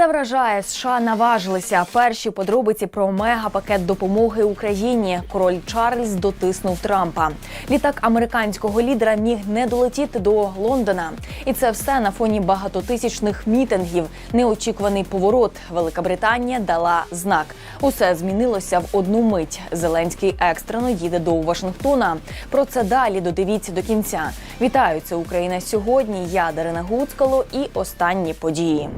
це вражає. США наважилися. Перші подробиці про мегапакет допомоги Україні. Король Чарльз дотиснув Трампа. Літак американського лідера міг не долетіти до Лондона. І це все на фоні багатотисячних мітингів. Неочікуваний поворот. Велика Британія дала знак. Усе змінилося в одну мить. Зеленський екстрено їде до Вашингтона. Про це далі додивіться до кінця. Вітаю, це Україна сьогодні. Я Дарина Гуцкало і останні події.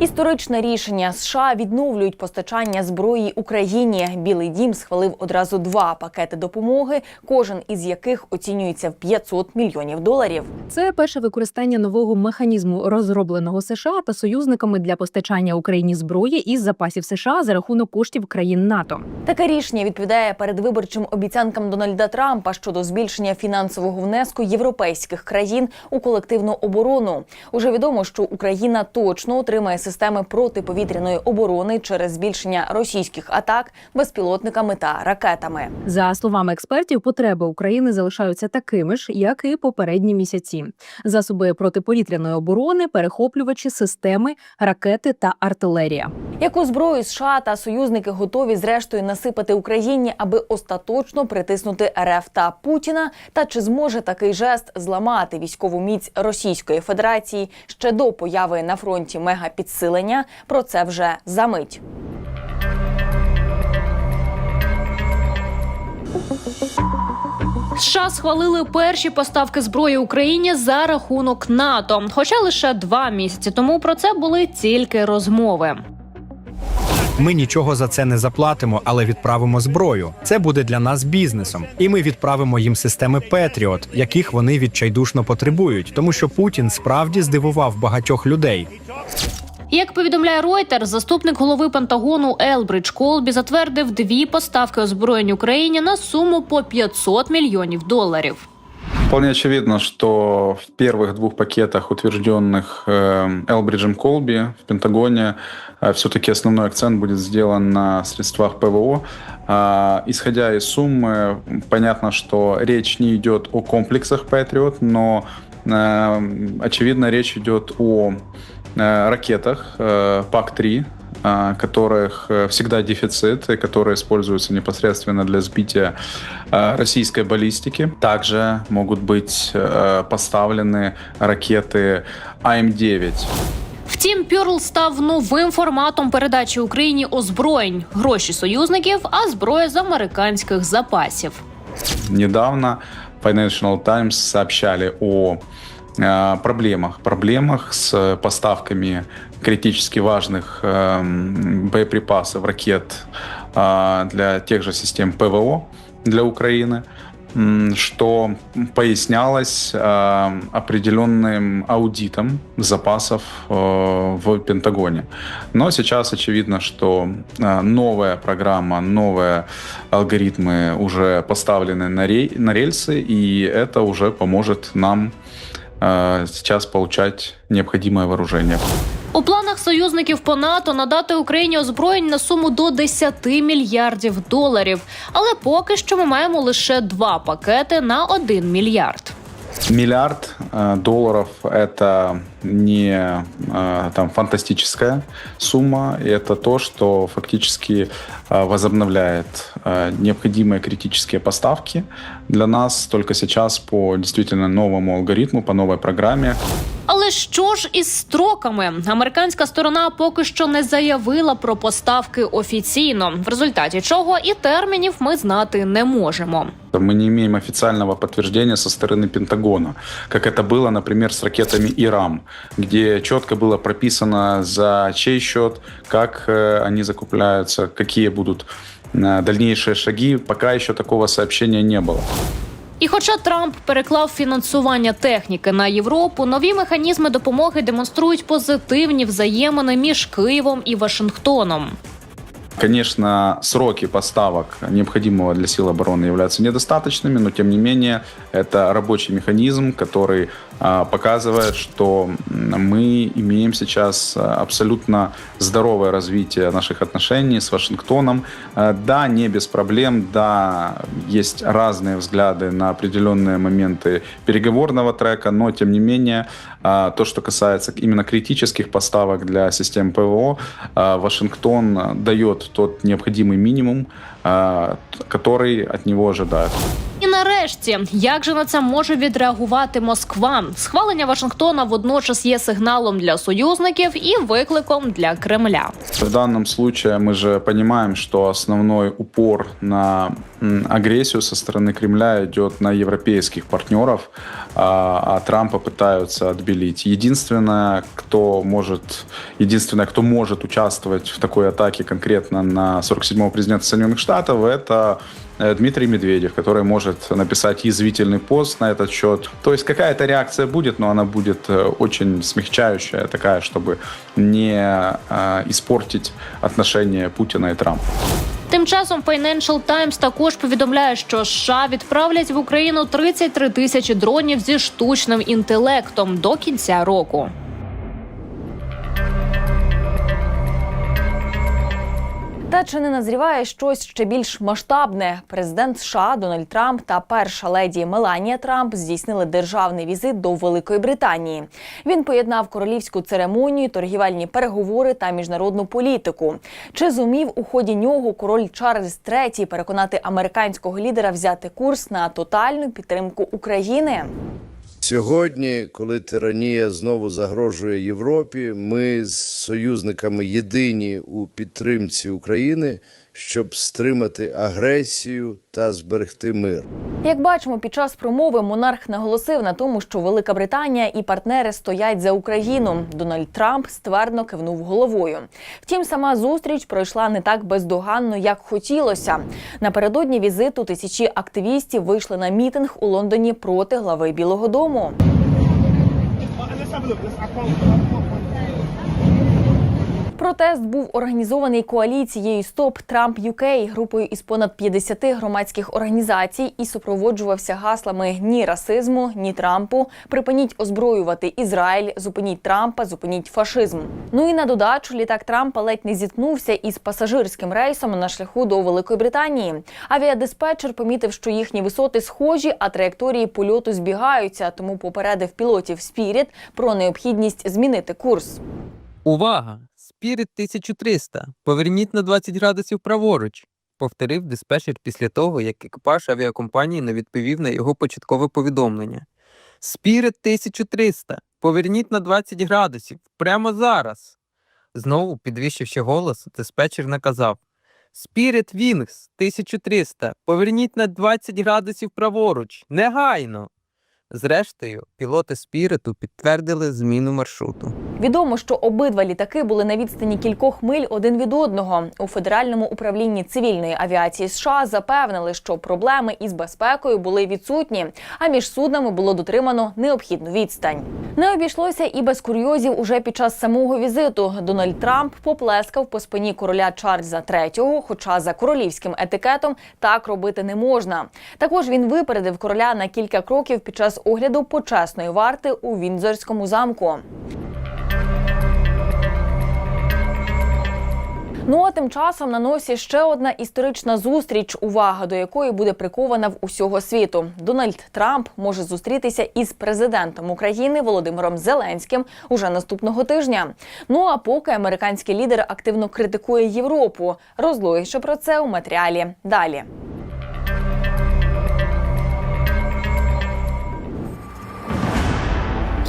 Історичне рішення США відновлюють постачання зброї Україні. Білий дім схвалив одразу два пакети допомоги, кожен із яких оцінюється в 500 мільйонів доларів. Це перше використання нового механізму, розробленого США та союзниками для постачання Україні зброї із запасів США за рахунок коштів країн НАТО. Таке рішення відповідає передвиборчим обіцянкам Дональда Трампа щодо збільшення фінансового внеску європейських країн у колективну оборону. Уже відомо, що Україна точно отримає системи протиповітряної оборони через збільшення російських атак безпілотниками та ракетами. За словами експертів, потреби України залишаються такими ж, як і попередні місяці: засоби протиповітряної оборони, перехоплювачі, системи, ракети та артилерія. Яку зброю США та союзники готові зрештою насипати Україні, аби остаточно притиснути РФ та Путіна? Та чи зможе такий жест зламати військову міць Російської Федерації ще до появи на фронті мегапідсилення? Про це вже за мить. США схвалили перші поставки зброї Україні за рахунок НАТО. Хоча лише два місяці тому про це були тільки розмови. Ми нічого за це не заплатимо, але відправимо зброю. Це буде для нас бізнесом, і ми відправимо їм системи Петріот, яких вони відчайдушно потребують, тому що Путін справді здивував багатьох людей. Як повідомляє Reuters, заступник голови Пентагону Елбридж Колбі затвердив дві поставки озброєнь Україні на суму по 500 мільйонів доларів. Вполне очевидно, что в первых двух пакетах, утвержденных э, Элбриджем Колби в Пентагоне, э, все-таки основной акцент будет сделан на средствах ПВО. А, Исходя из суммы, понятно, что речь не идет о комплексах Patriot, но э, очевидно речь идет о э, ракетах э, ПАК-3, а, которых э, всегда дефицит и которые используются непосредственно для сбития э, российской баллистики. Также могут быть э, поставлены ракеты АМ-9. Втім, Пюрл став новим форматом передачі Україні озброєнь, гроші союзників, а зброя з американських запасів. Недавно Financial Times сообщали о э, проблемах, проблемах с поставками критически важных эм, боеприпасов, ракет э, для тех же систем ПВО для Украины, что пояснялось э, определенным аудитом запасов э, в Пентагоне. Но сейчас очевидно, что э, новая программа, новые алгоритмы уже поставлены на, рельсы, и это уже поможет нам э, сейчас получать необходимое вооружение. У планах союзників по НАТО надати Україні озброєнь на суму до 10 мільярдів доларів. Але поки що ми маємо лише два пакети на 1 мільярд. Миллиард доларів долларов это не э, там фантастическая сумма, и это то, что фактически э, возобновляет э, необходимые критические поставки для нас только сейчас по действительно новому алгоритму, по новой программе. Але що ж із строками? Американська сторона поки що не заявила про поставки офіційно, в результаті чого і термінів ми знати не можемо. Мы не имеем официального подтверждения со стороны Пентагона, как это было, например, с ракетами ИРАМ, где четко было прописано за чей счет, как э, они закупляются, какие будут э, дальнейшие шаги. Пока еще такого сообщения не было. І хоча Трамп переклав фінансування техніки на Європу, нові механізми допомоги демонструють позитивні взаємини між Києвом і Вашингтоном. Конечно, сроки поставок необходимого для сил обороны являются недостаточными, но тем не менее это рабочий механизм, который а, показывает, что мы имеем сейчас а, абсолютно здоровое развитие наших отношений с Вашингтоном. А, Да, не без проблем, да, есть разные взгляды на определенные моменты переговорного трека, но тем не менее то, что касается именно критических поставок для систем ПВО, Вашингтон дает тот необходимый минимум, который от него ожидают. І нарешті, як же на це може відреагувати Москва? Схвалення Вашингтона водночас є сигналом для союзників і викликом для Кремля. В данном случае мы же понимаем, что основной упор на м, агрессию со стороны Кремля идет на европейских партнеров, а, а Трампа пытаются отбелить. Единственное, кто может, единственное, кто может участвовать в такой атаке конкретно на 47-го президента Соединенных Штатов, это э, Дмитрий Медведев, который может написать язвительный пост на этот счет. То есть какая-то реакция будет, но она будет э, очень смягчающая, такая, чтобы не э, испортить отношения Путина и Трампа. Тим часом Financial Times також повідомляє, що США відправлять в Україну 33 тисячі дронів зі штучним інтелектом до кінця року. Чи не назріває щось ще більш масштабне? Президент США Дональд Трамп та перша леді Меланія Трамп здійснили державний візит до Великої Британії. Він поєднав королівську церемонію, торгівельні переговори та міжнародну політику. Чи зумів у ході нього король Чарльз III переконати американського лідера взяти курс на тотальну підтримку України? Сьогодні, коли тиранія знову загрожує Європі, ми з союзниками єдині у підтримці України, щоб стримати агресію та зберегти мир. Як бачимо, під час промови монарх наголосив на тому, що Велика Британія і партнери стоять за Україну. Дональд Трамп ствердно кивнув головою. Втім, сама зустріч пройшла не так бездоганно, як хотілося. Напередодні візиту тисячі активістів вийшли на мітинг у Лондоні проти глави Білого Дому. Протест був організований коаліцією Стоп Трамп UK, групою із понад 50 громадських організацій і супроводжувався гаслами ні расизму, ні Трампу. Припиніть озброювати Ізраїль, зупиніть Трампа, зупиніть фашизм. Ну і на додачу літак Трампа ледь не зіткнувся із пасажирським рейсом на шляху до Великої Британії. Авіадиспетчер помітив, що їхні висоти схожі, а траєкторії польоту збігаються, тому попередив пілотів Спіріт про необхідність змінити курс. Увага! Спіріт 1300. Поверніть на 20 градусів праворуч. Повторив диспетчер після того, як екіпаж авіакомпанії не відповів на його початкове повідомлення. Спіріт 1300. Поверніть на 20 градусів. Прямо зараз. Знову, підвищивши голос, диспетчер наказав: Спіріт Вінгс 1300. Поверніть на 20 градусів праворуч. Негайно. Зрештою, пілоти Спіриту підтвердили зміну маршруту. Відомо, що обидва літаки були на відстані кількох миль один від одного. У федеральному управлінні цивільної авіації США запевнили, що проблеми із безпекою були відсутні, а між суднами було дотримано необхідну відстань. Не обійшлося і без курйозів уже під час самого візиту. Дональд Трамп поплескав по спині короля Чарльза III, хоча за королівським етикетом так робити не можна. Також він випередив короля на кілька кроків під час огляду почесної варти у Віндзорському замку. Ну а тим часом на носі ще одна історична зустріч, увага до якої буде прикована в усього світу. Дональд Трамп може зустрітися із президентом України Володимиром Зеленським уже наступного тижня. Ну а поки американський лідер активно критикує Європу. Розлогіше про це у матеріалі далі.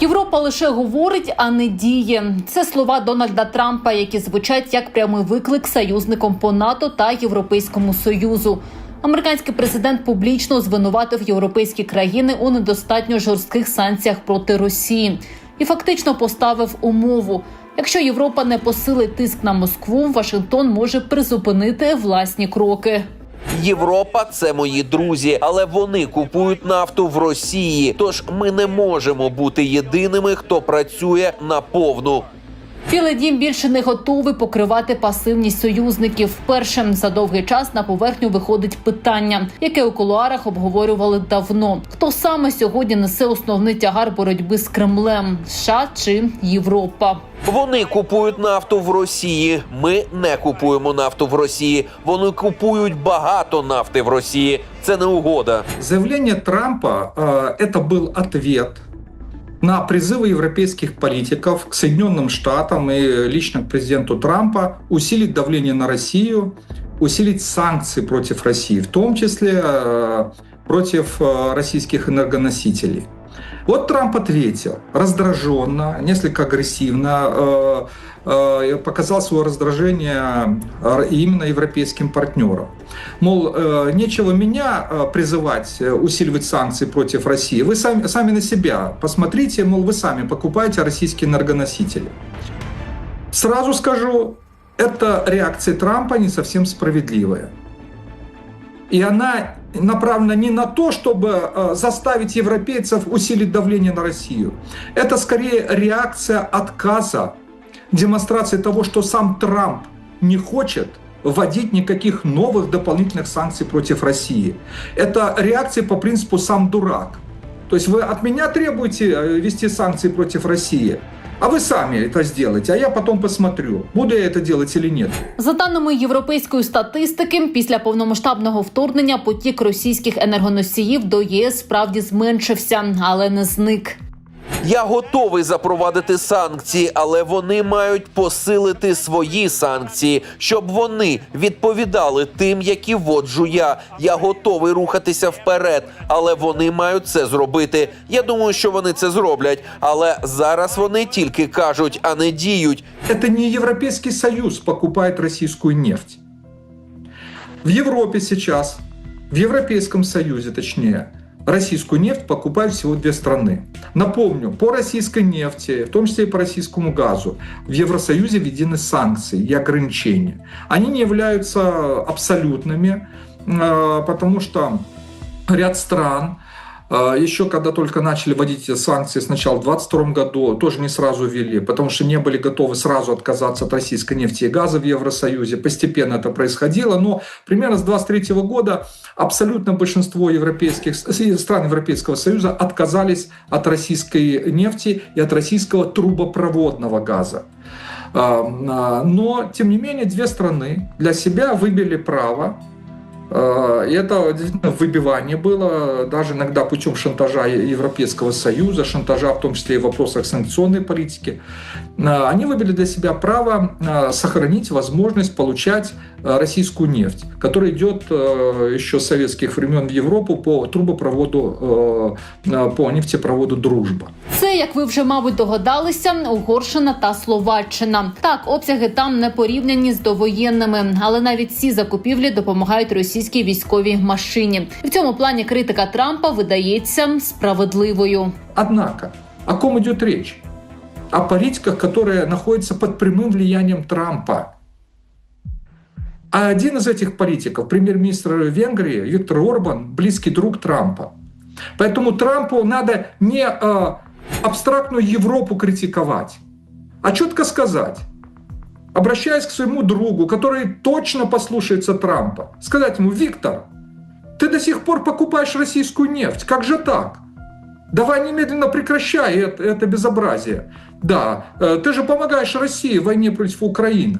Європа лише говорить, а не діє. Це слова Дональда Трампа, які звучать як прямий виклик союзникам по НАТО та Європейському Союзу. Американський президент публічно звинуватив європейські країни у недостатньо жорстких санкціях проти Росії і фактично поставив умову: якщо Європа не посилить тиск на Москву, Вашингтон може призупинити власні кроки. Європа це мої друзі, але вони купують нафту в Росії. Тож ми не можемо бути єдиними, хто працює на повну. Білий дім більше не готовий покривати пасивність союзників. Вперше за довгий час на поверхню виходить питання, яке у кулуарах обговорювали давно. Хто саме сьогодні несе основний тягар боротьби з Кремлем? США чи Європа? Вони купують нафту в Росії. Ми не купуємо нафту в Росії. Вони купують багато нафти в Росії. Це не угода. Заявление Трампа э, это был ответ на призывы европейских политиков к Соединенным Штатам и лично к президенту Трампа усилить давление на Россию, усилить санкции против России, в том числе э, против э, российских энергоносителей. Вот Трамп ответил раздраженно, несколько агрессивно, э, э, показал свое раздражение э, именно европейским партнерам. Мол, нечего меня призывать усиливать санкции против России. Вы сами, сами на себя посмотрите, мол, вы сами покупаете российские энергоносители. Сразу скажу, эта реакция Трампа не совсем справедливая. И она направлена не на то, чтобы э, заставить европейцев усилить давление на Россию. Это скорее реакция отказа, демонстрация того, что сам Трамп не хочет вводить никаких новых дополнительных санкций против России. Это реакция по принципу «сам дурак». То есть вы от меня требуете э, ввести санкции против России, а вы сами это сделаете, а я потом посмотрю, буду я это делать или нет. За даними європейської статистики, після повномасштабного вторгнення потік російських енергоносіїв до ЄС справді зменшився, але не зник. Я готовий запровадити санкції, але вони мають посилити свої санкції, щоб вони відповідали тим, які вводжу я. Я готовий рухатися вперед, але вони мають це зробити. Я думаю, що вони це зроблять, але зараз вони тільки кажуть, а не діють. Это не Европейский Союз покупает российскую нефть. В Европе сейчас, в Европейском Союзе точнее, российскую нефть покупают всего две страны. Напомню, по российской нефти, в том числе и по российскому газу, в Евросоюзе введены санкции и ограничения. Они не являются абсолютными, э, потому что ряд стран э, еще когда только начали вводить санкции сначала в 2022 году, тоже не сразу ввели, потому что не были готовы сразу отказаться от российской нефти и газа в Евросоюзе. Постепенно это происходило, но примерно с 2023 года абсолютно большинство европейских стран Европейского Союза отказались от российской нефти и от российского трубопроводного газа. А, а, Но, тем не менее, две страны для себя выбили право И это действительно выбивание было, даже иногда путем шантажа Европейского Союза, шантажа в том числе и в вопросах санкционной политики. Э, Они выбили для себя право э, сохранить возможность получать э, российскую нефть, которая идет э, еще с советских времен в Европу по трубопроводу, э, э, по нефтепроводу «Дружба». Це, як ви вже мабуть догадалися, Угорщина та Словаччина. Так, обсяги там не порівняні з довоєнними, але навіть ці закупівлі допомагають російській військовій машині. В цьому плані критика Трампа видається справедливою. Однако, о ком идет речь? О политиках, которые находятся под прямым влиянием Трампа. А один из этих политиков, премьер-министр Венгрии Виктор Орбан, близкий друг Трампа. Поэтому Трампу надо не э, абстрактную Европу критиковать, а четко сказать, обращаясь к своему другу, который точно послушается Трампа, сказать ему, Виктор, ты до сих пор покупаешь российскую нефть, как же так? Давай немедленно прекращай это, это безобразие. Да, э, ты же помогаешь России в войне против Украины.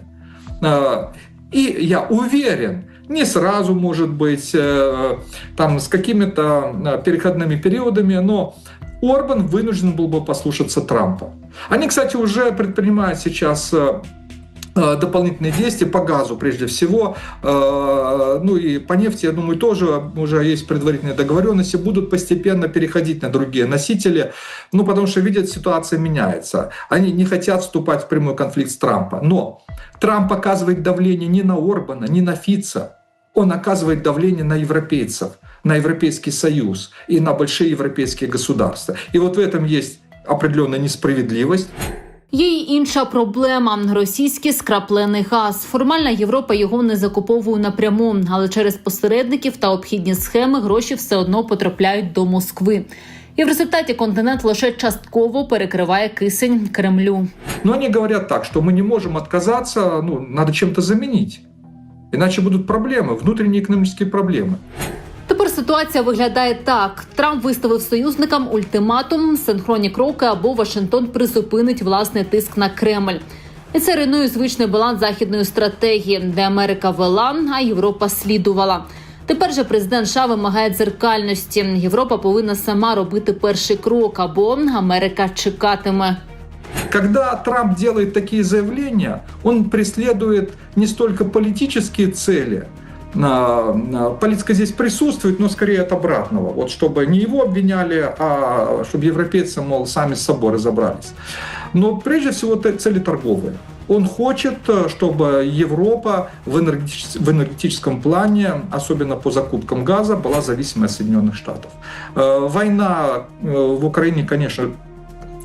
Э, И я уверен, не сразу, может быть, э, там с какими-то переходными периодами, но Орбан вынужден был бы послушаться Трампа. Они, кстати, уже предпринимают сейчас дополнительные действия по газу прежде всего, Э, ну и по нефти, я думаю, тоже уже есть предварительные договоренности, будут постепенно переходить на другие носители, ну потому что видят, ситуация меняется. Они не хотят вступать в прямой конфликт с Трампом. Но Трамп оказывает давление не на Орбана, не на Фица, он оказывает давление на европейцев, на Европейский Союз и на большие европейские государства. И вот в этом есть определенная несправедливость. Є й інша проблема російський скраплений газ. Формальна Європа його не закуповує напряму, але через посередників та обхідні схеми гроші все одно потрапляють до Москви. І в результаті континент лише частково перекриває кисень Кремлю. Но они говорят так, что мы не можем отказаться, ну, надо чем-то заменить. Иначе будут проблемы, внутренние экономические проблемы. Тепер ситуація виглядає так: Трамп виставив союзникам ультиматум, синхронні кроки або Вашингтон призупинить власний тиск на Кремль. І це руйнує звичний баланс західної стратегії, де Америка вела, а Європа слідувала. Тепер же президент США вимагає дзеркальності. Європа повинна сама робити перший крок, або Америка чекатиме. Когда Трамп делает такие заявления, он преследует не столько политические цели, политика здесь присутствует, но скорее от обратного. Вот чтобы не его обвиняли, а чтобы европейцы, мол, сами с собой разобрались. Но прежде всего цели торговые. Он хочет, э, чтобы Европа в, энергетичес- в энергетическом плане, особенно по закупкам газа, была зависимой от Соединенных Штатов. Э, Война э, в Украине, конечно,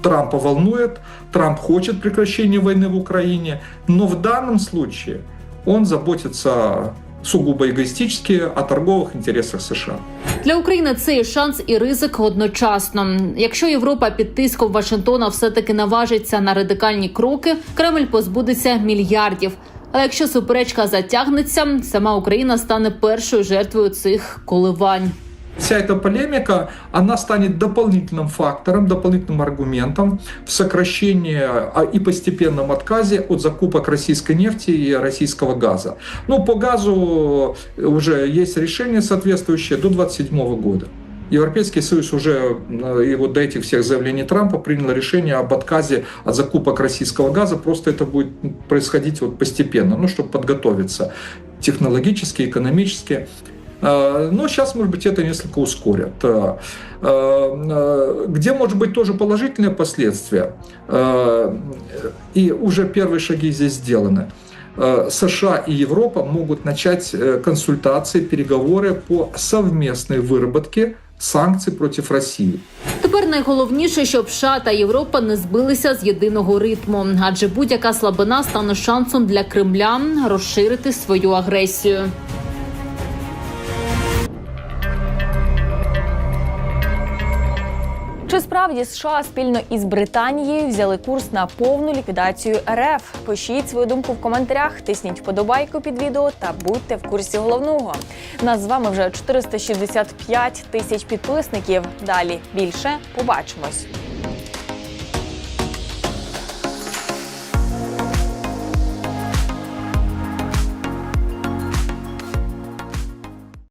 Трампа волнует, Трамп хочет прекращения войны в Украине, но в данном случае он заботится сугубо егоїстичні, о торгових інтересах США. Для України це і шанс, і ризик одночасно. Якщо Європа під тиском Вашингтона все таки наважиться на радикальні кроки, Кремль позбудеться мільярдів. Але якщо суперечка затягнеться, сама Україна стане першою жертвою цих коливань. Вся эта полемика, она станет дополнительным фактором, дополнительным аргументом в сокращении а, и постепенном отказе от закупок российской нефти и российского газа. Ну, по газу уже есть решение соответствующее до 2027 года. Европейский Союз уже э, и вот до этих всех заявлений Трампа принял решение об отказе от закупок российского газа. Просто это будет происходить вот постепенно, ну, чтобы подготовиться технологически, экономически. Э, Но сейчас, может быть, это несколько ускорят. Э, э, Где, может быть, тоже положительные последствия, э, и уже первые шаги здесь сделаны. Э, США и Европа могут начать э, консультации, переговоры по совместной выработке санкций против России. Тепер найголовніше, щоб США та Європа не збилися з єдиного ритму, адже будь-яка слабина стане шансом для Кремля розширити свою агресію. Чи справді США спільно із Британією взяли курс на повну ліквідацію РФ? Пишіть свою думку в коментарях, тисніть вподобайку під відео та будьте в курсі головного. Нас з вами вже 465 тисяч підписників. Далі більше побачимось.